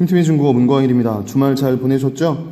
틈틈이 중국어 문광일입니다. 주말 잘 보내셨죠?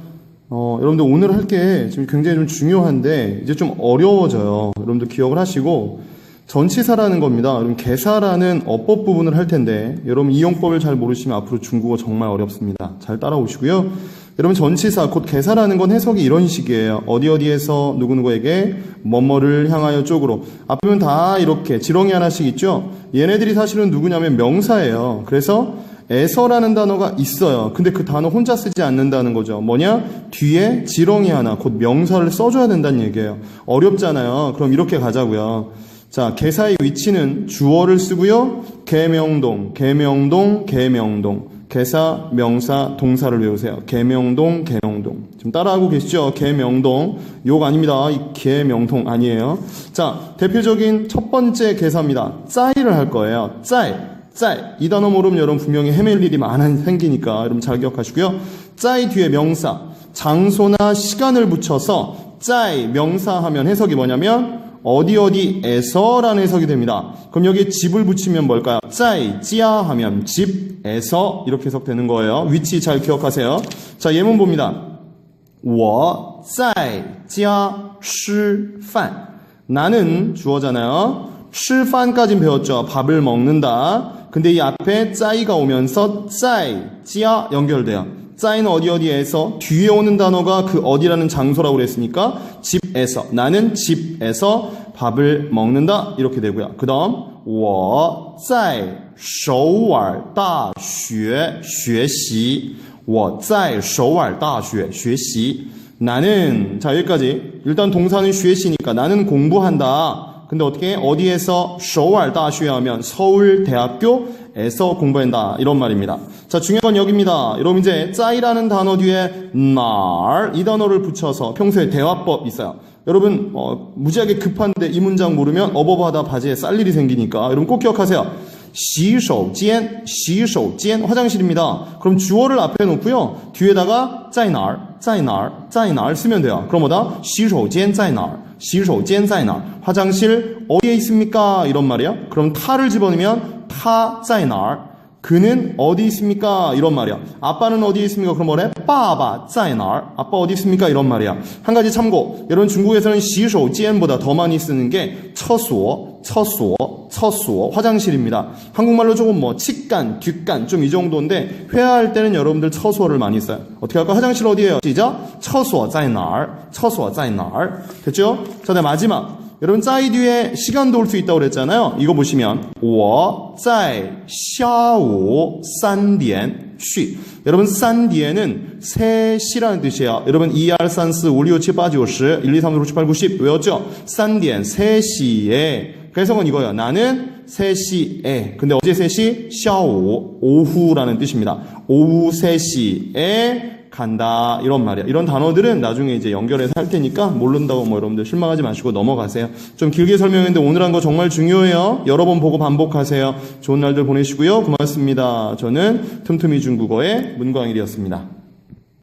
어, 여러분들 오늘 할 게 지금 굉장히 좀 중요한데 이제 좀 어려워져요. 여러분들 기억을 하시고 전치사라는 겁니다. 여러분 개사라는 어법 부분을 할 텐데 여러분 이용법을 잘 모르시면 앞으로 중국어 정말 어렵습니다. 잘 따라오시고요. 여러분 전치사 곧 개사라는 건 해석이 이런 식이에요. 어디 어디에서 누구누구에게 뭐뭐를 향하여 쪽으로 앞부분 다 이렇게 지렁이 하나씩 있죠. 얘네들이 사실은 누구냐면 명사예요. 그래서 에서라는 단어가 있어요. 근데 그 단어 혼자 쓰지 않는다는 거죠. 뭐냐? 뒤에 지렁이 하나, 곧 명사를 써줘야 된다는 얘기예요. 어렵잖아요. 그럼 이렇게 가자고요. 자, 개사의 위치는 주어를 쓰고요. 개명동, 개명동, 개명동. 개사, 명사, 동사를 외우세요. 개명동, 개명동. 지금 따라하고 계시죠? 개명동. 욕 아닙니다. 이 개명동 아니에요. 자, 대표적인 첫 번째 개사입니다. 짜이를 할 거예요. 짜이. 짜이. 이 단어 모르면 여러분 분명히 헤맬 일이 많아 생기니까 여러분 잘 기억하시고요. 짜이 뒤에 명사. 장소나 시간을 붙여서 짜이 명사 하면 해석이 뭐냐면 어디 어디에서라는 해석이 됩니다. 그럼 여기에 집을 붙이면 뭘까요? 짜이 찌야 하면 집에서 이렇게 해석되는 거예요. 위치 잘 기억하세요. 자 예문 봅니다. 我在家吃饭. 나는 주어잖아요. 吃饭까진 배웠죠. 밥을 먹는다. 근데 이 앞에 짜이가 오면서 짜이, 찌야 연결돼요. 짜이는 어디 어디에서 뒤에 오는 단어가 그 어디라는 장소라고 그랬으니까 집에서 나는 집에서 밥을 먹는다 이렇게 되고요. 그다음 我在首尔大学学习.我在首尔大学学习. 나는 자 여기까지 일단 동사는 学习니까 나는 공부한다. 근데 어떻게 어디에서 서울 다시 하면 서울대학교에서 공부한다 이런 말입니다. 자 중요한 건 여기입니다. 여러분 이제 짜이라는 단어 뒤에 날 이 단어를 붙여서 평소에 대화법 있어요. 여러분 어, 무지하게 급한데 이 문장 모르면 어버버하다 바지에 쌀 일이 생기니까 여러분 꼭 기억하세요. 洗手间,洗手间 화장실입니다. 그럼 주어를 앞에 놓고요. 뒤에다가 在哪儿,在哪儿,在哪儿 쓰면 돼요. 그럼 뭐다? 洗手间在哪儿?洗手间在哪儿? 화장실 어디에 있습니까? 이런 말이야. 그럼 타를 집어넣으면 他在哪儿? 그는 어디 있습니까? 이런 말이야. 아빠는 어디 있습니까? 그럼 뭐래? 빠바 在哪儿? 아빠 어디 있습니까? 이런 말이야. 한 가지 참고. 여러분 중국에서는 洗手间보다 더 많이 쓰는 게厕所, 厕所, 厕所 화장실입니다. 한국말로 조금 뭐 측간, 뒷간 좀 이 정도인데 회화할 때는 여러분들厕所를 많이 써요. 어떻게 할까? 화장실 어디예요? 시작. 厕所在哪儿?厕所在哪儿? 됐죠? 자, 네 마지막. 여러분 짜이 뒤에 시간도 올 수 있다고 그랬잖아요. 이거 보시면 我在下午3点 쉬. 여러분, 싼디에는 셋이라는 뜻이에요. 여러분, ER, 산스, 올리오, 치빠, 지오스, 1, 2, 3, 4, 5, 6, 8, 9, 10. 외웠죠? 싼디엔 셋이에. 해석은 이거예요. 나는 3시에. 근데 어제 3시, 샤오, 오후라는 뜻입니다. 오후 3시에 간다 이런 말이야. 이런 단어들은 나중에 이제 연결해서 할 테니까 모른다고 뭐 여러분들 실망하지 마시고 넘어가세요. 좀 길게 설명했는데 오늘 한 거 정말 중요해요. 여러 번 보고 반복하세요. 좋은 날들 보내시고요. 고맙습니다. 저는 틈틈이 중국어의 문광일이었습니다.